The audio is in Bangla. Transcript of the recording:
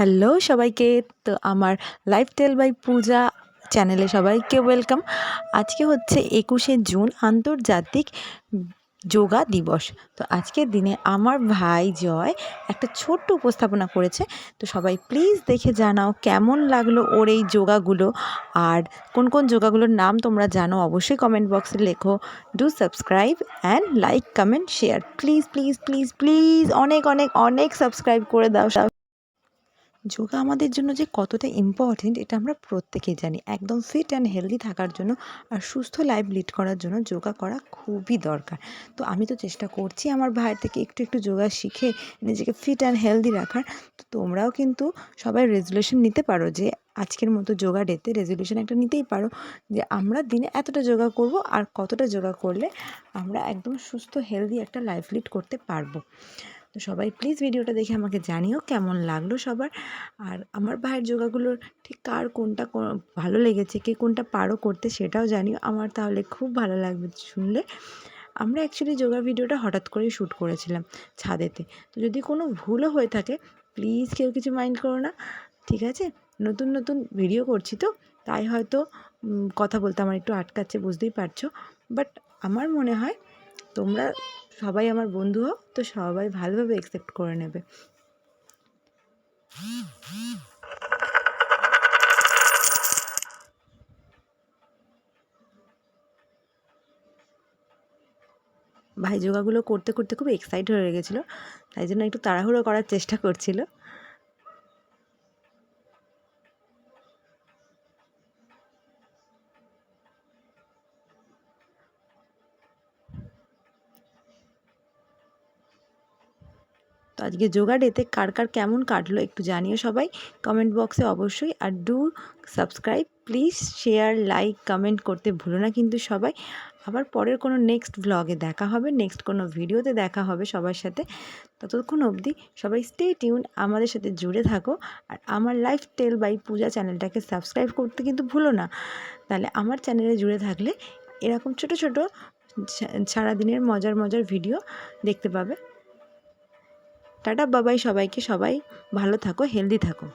হ্যালো সবাইকে। তো আমার লাইফস্টাইল বাই পূজা চ্যানেলে সবাইকে ওয়েলকাম আজকে হচ্ছে একুশে জুন আন্তর্জাতিক যোগা দিবস। তো আজকের দিনে আমার ভাই জয় একটা ছোট্ট উপস্থাপনা করেছে। তো সবাই প্লিজ দেখে জানাও কেমন লাগল ওর এই যোগাগুলো। আর কোন কোন যোগাগুলোর নাম তোমরা জানো অবশ্যই কমেন্ট বক্সে লেখো। Do subscribe and like comment share please please please please অনেক অনেক অনেক সাবস্ক্রাইব করে দাও। যোগা আমাদের জন্য যে কতটা ইম্পর্টেন্ট এটা আমরা প্রত্যেকেই জানি। একদম ফিট অ্যান্ড হেলদি থাকার জন্য আর সুস্থ লাইফ লিড করার জন্য যোগা করা খুবই দরকার। তো আমি তো চেষ্টা করছি আমার ভাইয়ের থেকে একটু একটু যোগা শিখে নিজেকে ফিট অ্যান্ড হেলদি রাখার। তো তোমরাও কিন্তু সবাই রেজুলেশন নিতে পারো যে আজকের মতো যোগা ডেতে রেজলিউশন একটা নিতেই পারো যে আমরা দিনে এতটা যোগা করব আর কতটা যোগা করলে আমরা একদম সুস্থ হেলদি একটা লাইফ লিড করতে পারব। তো সবাই প্লিজ ভিডিওটা দেখে আমাকে জানিও কেমন লাগল সবার। আর আমার ভাইয়ের যোগাগুলোর ঠিক কার কোনটা ভালো লেগেছে, কে কোনটা পারো করতে সেটাও জানিও। আমার তাহলে খুব ভালো লাগবে শুনলে। আমরা অ্যাকচুয়ালি যোগা ভিডিওটা হঠাৎ করেই শ্যুট করেছিলাম ছাদেতে। তো যদি কোনো ভুলও হয়ে থাকে প্লিজ কেউ কিছু মাইন্ড করো না, ঠিক আছে? নতুন নতুন ভিডিও করছি তো, তাই হয়তো কথা বলতে আমার একটু আটকাচ্ছে, বুঝতেই পারছ। বাট আমার মনে হয় তোমরা সবাই আমার বন্ধু হোক তো সবাই ভালোভাবে অ্যাকসেপ্ট করে নেবে। ভাই যোগাগুলো করতে করতে খুব এক্সাইট হয়ে গেছিল, তাই জন্য একটু তাড়াহুড়ো করার চেষ্টা করছিল। তো আজকে যোগা ডেতে কার কার কেমন কাটলো একটু জানিও সবাই। কমেন্ট বক্সে অবশ্যই আর do subscribe, please share, like, comment করতে ভুলো না কিন্তু সবাই। আবার পরের কোনো নেক্সট ব্লগে দেখা হবে, নেক্সট কোনো ভিডিওতে দেখা হবে সবার সাথে। ততক্ষণ অবধি সবাই স্টে টিউন আমাদের সাথে জুড়ে থাকো। আর আমার লাইফ টেল বাই পূজা চ্যানেলটাকে সাবস্ক্রাইব করতে কিন্তু ভুলো না। তাহলে আমার চ্যানেলে জুড়ে থাকলে এরকম ছোট ছোট সারাদিনের মজার মজার ভিডিও দেখতে পাবে। টাটা বাবাই সবাইকে সবাই ভালো থাকো হেলদি থাকো।